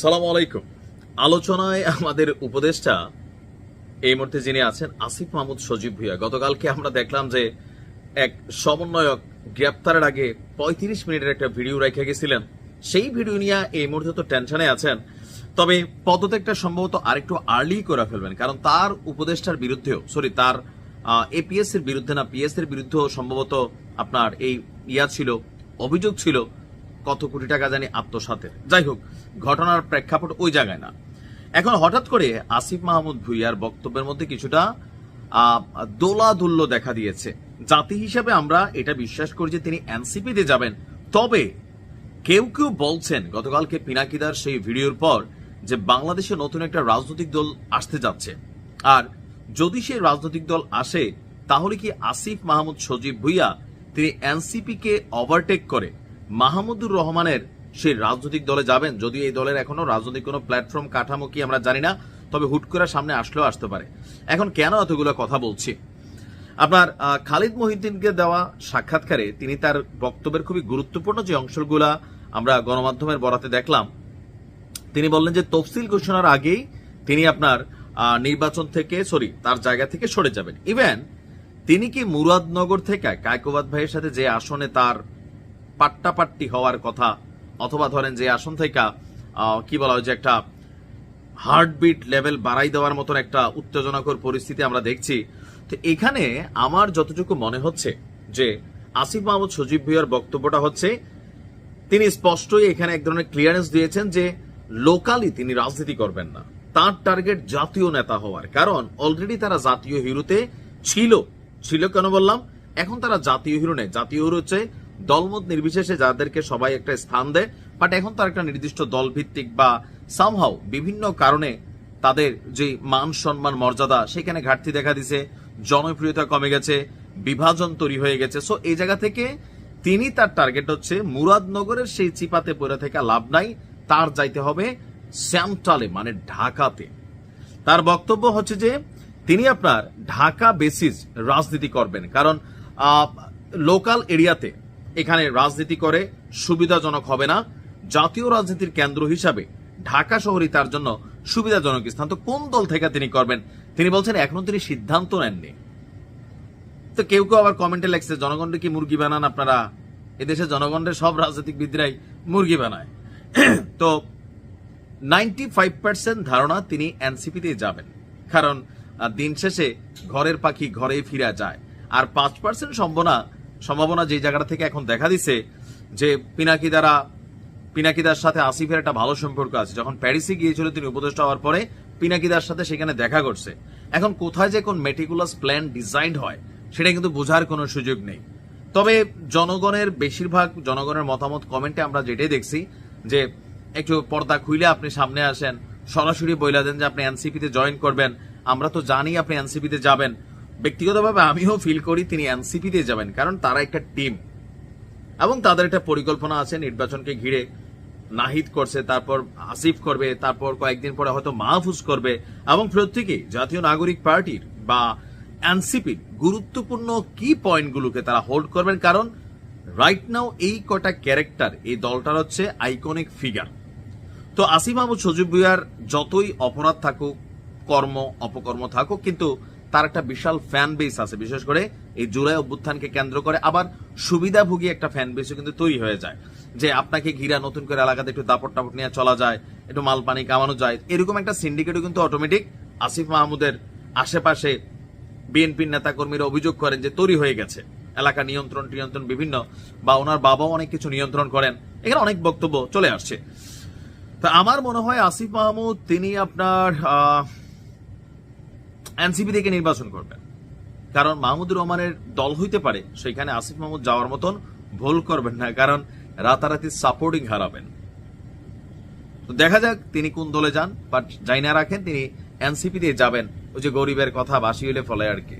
সালাম আলাইকুম। আলোচনায় আমাদের উপদেষ্টা এই মুহূর্তে যিনি আছেন, আসিফ মাহমুদ সজীব ভুইয়া। গতকালকে আমরা দেখলাম যে এক সমন্বয়ক গ্রেপ্তারের আগে পঁয়ত্রিশ মিনিটের একটা ভিডিও রেখে গেছিলেন। সেই ভিডিও নিয়ে এই মুহূর্তে তো টেনশনে আছেন। তবে পদত্যাগটা সম্ভবত আরেকটু আর্লি করে ফেলবেন, কারণ তার উপদেষ্টার বিরুদ্ধেও সরি তার এপিএস এর বিরুদ্ধে না পিএস এর বিরুদ্ধেও সম্ভবত আপনার এই ইয়া ছিল, অভিযোগ ছিল কত কোটি টাকা জানি আত্মসাতের। যাই হোক ঘটনার প্রেক্ষাপট ওই জায়গায় না। এখন হঠাৎ করে আসিফ মাহমুদ ভুইয়ার বক্তব্যের মধ্যে কিছুটা দোলাদুল্য দেখা দিয়েছে। জাতি হিসাবে আমরা এটা বিশ্বাস করি যে তিনি এনসিপিতে যাবেন। তবে কেউ কেউ বলছেন, গতকালকে পিনাকিদার সেই ভিডিওর পর যে বাংলাদেশে নতুন একটা রাজনৈতিক দল আসতে যাচ্ছে। আর যদি সেই রাজনৈতিক দল আসে, তাহলে কি আসিফ মাহমুদ সজীব ভুইয়া তিনি এনসিপি কে ওভারটেক করে মাহমুদুর রহমানের সেই রাজনৈতিক দলে যাবেন। যদি এই দলের এখনও রাজনৈতিক কোনো প্ল্যাটফর্ম কাঠামো কি আমরা জানি না, তবে হুট করে সামনে আসলেও আসতে পারে। এখন কেন এতগুলো কথা বলছি? আপনার খালিদ মহিউদ্দিনকে দেওয়া সাক্ষাৎকারে তিনি তার বক্তব্যের খুবই গুরুত্বপূর্ণ যে অংশগুলা আমরা গণমাধ্যমের বরাতে দেখলাম, তিনি বললেন যে তফসিল ঘোষণার আগেই তিনি আপনার নির্বাচন থেকে সরি তার জায়গা থেকে সরে যাবেন। ইভেন তিনি কি মুরাদনগর থেকে কায়কোবাদ ভাইয়ের সাথে যে আসনে তার পাট্টাপাট্টি হওয়ার কথা অথবা ধরেন যে আসন থেকে কি বলা হয় যে একটা হার্টবিট লেভেল বাড়াই দেওয়ার মতন একটা উত্তেজনাকর পরিস্থিতি আমরা দেখছি। তো এখানে আমার যতটুকু মনে হচ্ছে যে আসিফ মাহমুদ সজীব ভুইয়ার বক্তব্যটা হচ্ছে, তিনি স্পষ্টই এখানে এক ধরনের ক্লিয়ারেন্স দিয়েছেন যে লোকালি তিনি রাজনীতি করবেন না। তার টার্গেট জাতীয় নেতা হওয়ার। কারণ অলরেডি তারা জাতীয় হিরোতে ছিল। ছিল কেন বললাম? এখন তারা জাতীয় হিরো নেই। জাতীয় হিরো হচ্ছে দলমত নির্বিশেষে যাদেরকে সবাই একটা স্থান দেয় বাট এখন তার একটা নির্দিষ্ট দল ভিত্তিক বা সামহাও বিভিন্ন কারণে তাদের যে মান, সম্মান, মর্যাদা, সেখানে ঘাটতি দেখা দিছে, জনপ্রিয়তা কমে গেছে, বিভাজন তৈরি হয়ে গেছে। সো এই জায়গা থেকে তিনি তার টার্গেট হচ্ছে মুরাদনগরের সেই চিপাতে পড়ে থেকে লাভ নাই, তার যাইতে হবে শ্যামটালে মানে ঢাকাতে। তার বক্তব্য হচ্ছে যে, তিনি আপনার ঢাকা বেসিস রাজনীতি করবেন, কারণ লোকাল এরিয়াতে এখানে রাজনীতি করে সুবিধাজনক হবে না। জাতীয় রাজনীতির কেন্দ্র হিসাবে ঢাকা শহরই তার জন্য সুবিধাজনক স্থান। তো কোন দল থেকে তিনি করবেন? তিনি বলছেন, এখনও তিনি সিদ্ধান্ত নেননি। তো কেউ কেউ আবার কমেন্টে লেখছে, জনগণকে কি মুরগি বানান আপনারা? এদেশে জনগণের সব রাজনৈতিকবিদরাই মুরগি বানায়। তো নাইনটি ফাইভ পার্সেন্ট ধারণা তিনি এনসিপিতে যাবেন। কারণ দিন শেষে ঘরের পাখি ঘরে ফিরা যায়। আর পাঁচ পার্সেন্ট সম্ভাবনা সম্ভাবনা যে জায়গাটা থেকে এখন দেখা দিছে যে পিনাকি দ্বারা পিনাকিদার সাথে আসিফের একটা ভালো সম্পর্ক আছে। যখন প্যারিসে গিয়েছিল তিনি উপদেষ্টা হওয়ার পরে পিনাকিদার সাথে সেখানে দেখা করছে। এখন কোথায় যে কোন মেটিকুলাস প্ল্যান ডিজাইন হয়, সেটা কিন্তু বোঝার কোনো সুযোগ নেই। তবে জনগণের বেশিরভাগ, জনগণের মতামত কমেন্টে আমরা যেটাই দেখছি, যে একটু পর্দা খুইলে আপনি সামনে আসেন, সরাসরি বইলা দেন যে আপনি এনসিপিতে জয়েন করবেন। আমরা তো জানি আপনি এনসিপিতে যাবেন। ব্যক্তিগতভাবে আমিও ফিল করি তিনি এনসিপিতে যাবেন, কারণ তারা একটা টিম এবং তাদের একটা পরিকল্পনা আছে, নির্বাচনকে ঘিরে। নাহিদ করছে, তারপর আসিফ করবে, তারপর কয়েকদিন পরে হয়তো মাহফুজ করবে। এবং প্রত্যেকেই জাতীয় নাগরিক পার্টির বা এনসিপির গুরুত্বপূর্ণ কি পয়েন্টগুলোকে তারা হোল্ড করবেন, কারণ রাইট নাও এই কটা ক্যারেক্টার এই দলটার হচ্ছে আইকনিক ফিগার তো আসিফ মাহমুদ, সজীব ভুইয়ার যতই অপরাধ থাকুক, কর্ম, অপকর্ম থাকুক, কিন্তু তার একটা বিশাল ফ্যান বেস আছে। বিশেষ করে এই জুলাই অভ্যুত্থানকে কেন্দ্র করে আবার সুবিধাভোগী একটা ফ্যান বেসও কিন্তু তৈরি হয়ে যায়। যে আপনাকে ঘিরা নতুন করে এলাকাতে একটু দাপট টাপট নিয়ে চলা যায়, একটু মাল পানি কামানো যায়, এরকম একটা সিন্ডিকেটও কিন্তু অটোমেটিক আসিফ মাহমুদের আশেপাশে বিএনপির নেতাকর্মীরা অভিযোগ করেন যে তৈরি হয়ে গেছে। এলাকা নিয়ন্ত্রণ টিয়ন্ত্রণ বিভিন্ন বা ওনার বাবাও অনেক কিছু নিয়ন্ত্রণ করেন। এখানে অনেক বক্তব্য চলে আসছে। তা আমার মনে হয় আসিফ মাহমুদ, তিনি আপনার এনসিপি থেকে নির্বাচন করবেন। কারণ মাহমুদুর রহমানের দল হইতে পারে, সেখানে আসিফ মাহমুদ যাওয়ার মতন ভুল করবেন না, কারণ রাতারাতি সাপোর্টিং হারাবেন। তো দেখা যাক তিনি কোন দলে যান বাট যাই না রাখেন, তিনি এনসিপি দিয়ে যাবেন। ওই যে গরিবের কথা বাসি হলে ফলে আর কি।